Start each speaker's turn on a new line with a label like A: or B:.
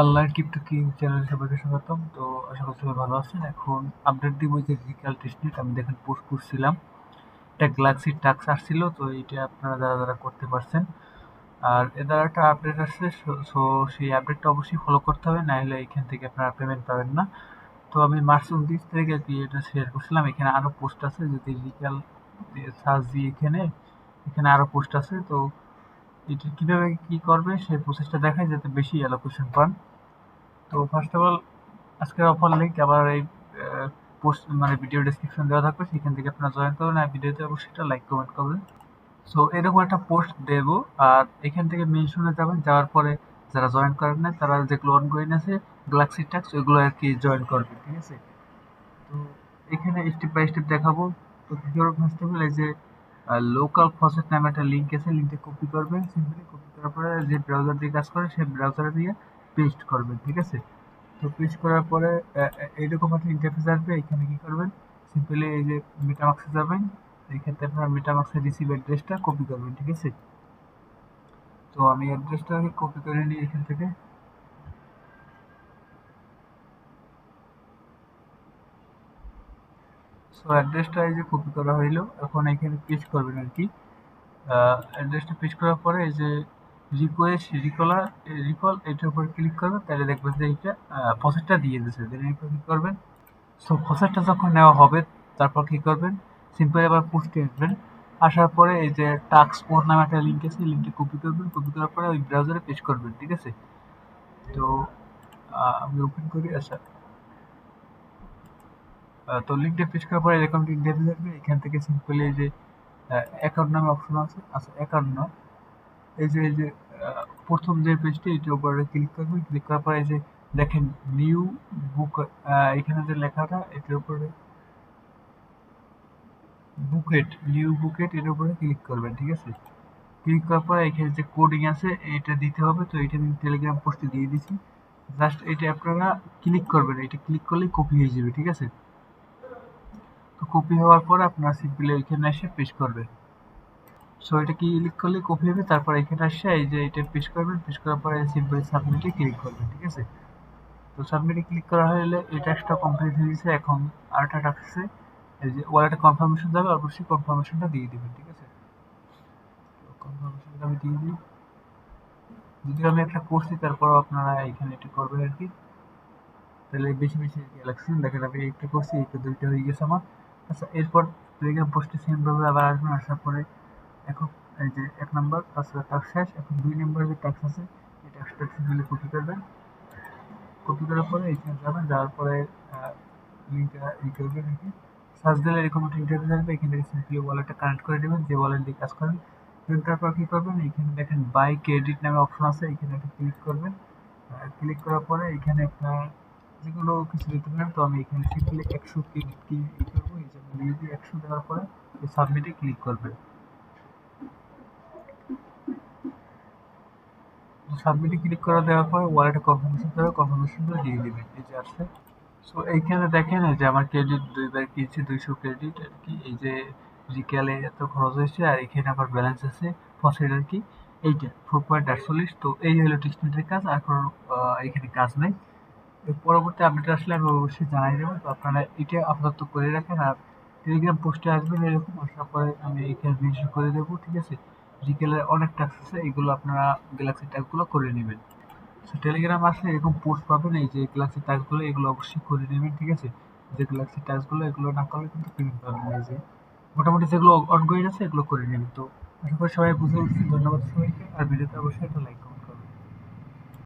A: Online crypto king চ্যানেলে সবাইকে স্বাগতম। তো আশা করি সবাই ভালো আছেন। এখন আপডেট দিব যে রিকাল টেস্টনেট আমি দেখেন পোস্ট করছিলাম। এটা গ্যালাক্সি টাক্স আসছিল, তো এটা আপনারা যারা যারা করতে পারছেন। আর এদের একটা আপডেট আসছে, সো সেই আপডেটটা অবশ্যই ফলো করতে হবে না হলে এখান থেকে আপনারা পেমেন্ট পাবেন না। তো আমি মার্চ উনত্রিশ তারিখে কি এটা শেয়ার করছিলাম। এখানে আরও পোস্ট আছে, যদি রিকাল সার্চ দিয়ে এখানে এখানে আরও পোস্ট আছে। তো এটা কীভাবে কী করবে সেই প্রসেসটা দেখায় যাতে বেশি অ্যালোকেশন পান। তো ফার্স্ট অফ অল আজকের অফার লিঙ্ক আবার এই পোস্ট মানে ভিডিও ডিসক্রিপশন দেওয়া থাকবে, সেখান থেকে আপনারা জয়েন করবেন আর ভিডিওতে অবশ্যই একটা লাইক কমেন্ট করবেন। সো এরকম একটা পোস্ট দেব, আর এখান থেকে মেনশনে যাবেন, যাওয়ার পরে যারা জয়েন করেন না তারা যেগুলো অনগোয়িং আছে গ্যালাক্সি ট্যাক্স ওইগুলো আর কি জয়েন করবে ঠিক আছে? তো এখানে স্টেপ বাই স্টেপ দেখাবো। তো ফার্স্ট অফ অল এই যে লোকাল ফসেট নামে একটা লিঙ্ক আছে লিঙ্কটা কপি করবেন সিম্পলি কপি করার পরে যে ব্রাউজার দিয়ে কাজ করে, সেই ব্রাউজারে দিয়ে পেস্ট করবেন, ঠিক আছে? তো পেস্ট করার পরে এইরকম একটা ইন্টারফেস আসবে, এখানে কি করবেন? সিম্পলি এই যে মেটামাক্সে যাবেন এই ক্ষেত্রে আপনার মেটামাক্সের রিসিভ অ্যাড্রেসটা কপি করবেন, ঠিক আছে? তো আমি অ্যাড্রেসটা কপি করে নিই এখান থেকে। সো অ্যাড্রেসটা এই যে কপি করা হইল, এখন এখানে পেস্ট করবেন আর কি। অ্যাড্রেসটা পেস্ট করার পরে এই যে রিকোয়েস্ট রিকলার রিকল এটার উপর ক্লিক করবেন, তাহলে দেখবেন যে এইটা প্রসেসটা দিয়ে দিয়েছে দেন এরপর কী করবেন? সো প্রসেসটা যখন নেওয়া হবে, তারপর কী করবেন? সিম্পল এবার পোস্টে আসবেন। আসার পরে এই যে টাক্স ফোর নামে একটা লিঙ্ক আছে লিঙ্কটা কপি করবেন। কপি করার পরে ওই ব্রাউজারে পেস্ট করবেন, ঠিক আছে? তো আমি ওপেন করি আচ্ছা। তো লিঙ্কটা পেস্ট করার পরে এরকম ইন্টারভিউ আসবে এখান থেকে সিম্পলি এই যে অ্যাকাউন্ট নামে অপশন আছে। আচ্ছা অ্যাকাউন্ট না এই যে এই যে প্রথম যে পেজটি এটির উপরে ক্লিক করবেন ক্লিক করার পরে এই যে, দেখেন নিউ বুক এখানে যে লেখাটা, এটির উপরে বুকেট নিউ বুকেট, এর উপরে ক্লিক করবেন ঠিক আছে? ক্লিক করার পরে এখানে যে কোডিং আছে, এটা দিতে হবে। তো এটা আমি টেলিগ্রাম পোস্টে দিয়ে দিচ্ছি। জাস্ট এটা আপনারা ক্লিক করবেন। এটা ক্লিক করলেই কপি হয়ে যাবে, ঠিক আছে? কপি হওয়ার পর আপনারা সিম্পলি এখানে এসে পেস্ট করবেন সো এটা কি ক্লিক করলে কপি হবে? তারপর এখানে আসে এই যে এটা পেস্ট করবেন পেস্ট করার পরে সিম্পলি সাবমিটে ক্লিক করবেন, ঠিক আছে? তো সাবমিটে ক্লিক করা হলে এই টাস্কটা কমপ্লিট হয়ে গেছে, এখন আরেকটা টাস্ক আছে এই যে ওয়ালেটে কনফার্মেশন যাবে অবশ্যই কনফার্মেশনটা দিয়ে দিবেন, ঠিক আছে? কনফার্মেশনটা আমি দিয়ে দিই। যদিও আমি একটা করছি তারপরও আপনারা এখানে এটা করবেন আর কি। তাহলে বেশি বেশি ইলেকশন দেখেন আমি একটা করছি এই দুইটা হয়ে গেছে আমার। আচ্ছা এরপর টেলিগ্রাম পোস্টে সেমভাবে আবার আসবেন আসার পরে এখন এই যে এক নম্বর তাছাড়া টাক্স শেষ, এখন দুই নম্বর যে টাক্স আছে, এই টাক্সটা সিম্পলি কপি করবেন। কপি করার পরে এখানে যাবেন, যাওয়ার পরে লিঙ্কটা ই করবেন আর কি সার্চ দিলে এরকম একটা ইন্টারভিউ আসবে এখান থেকে সিম্পলি ওয়ালেটটা কানেক্ট করে দেবেন যে ওয়ালেট দিয়ে কাজ করেন। তারপর কী করবেন, এখানে দেখেন বাই ক্রেডিট নামে অপশন আছে, এখানে একটা ক্লিক করবেন। ক্লিক করার পরে এখানে আপনার যে কোনো কিছু দিতে পারেন, তো আমি এখানে সিম্পলি একশো ক্রেডিট কি করব এই দিয়ে একশো দেওয়ার পরে সাবমিটে ক্লিক করবেন সাবমিটে ক্লিক করা দেওয়ার পরে ওয়ালেটে কনফার্মেশন দেবে কনফার্মেশনটা দিয়ে দেবেন এই যে আসছে। সো এইখানে দেখেন যে আমার ক্রেডিট দুইবার কিনছি, দুইশো ক্রেডিট আর কি, এই যে রিকেলে এত খরচ হয়েছে, আর এখানে আবার ব্যালেন্স আছে ফসেট আর কি। এইটা ফোর পয়েন্ট আটচল্লিশ তো এই হলো টিস্টমেন্টের কাজ, আর কোনো এখানে কাজ নেই। পরবর্তী আপডেট আসলে আমি অবশ্যই জানাই দেবো, তো আপনারা এটা আপাতত করে রাখেন, আর টেলিগ্রাম পোস্টে আসবেন, এরকম আসার পরে আমি এখানে মেনশন করে দেবো, ঠিক আছে? জিকেলের অনেক টাস্ক আছে, এগুলো আপনারা গ্যালাক্সি টাস্কগুলো করে নেবেন। সো টেলিগ্রাম আসলে এরকম পোস্ট পাবেন, এই যে গ্যালাক্সি টাস্কগুলো এগুলো অবশ্যই করে নেবেন, ঠিক আছে? যে গ্যালাক্সি টাস্কগুলো এগুলো না করলে কিন্তু পেমেন্ট পাবেন এই যে। মোটামুটি যেগুলো অনগোয়িং আছে, এগুলো করে নেবেন। তো, আশা করি সবাই বুঝে ধন্যবাদ সবাইকে, আর ভিডিওতে অবশ্যই একটা লাইক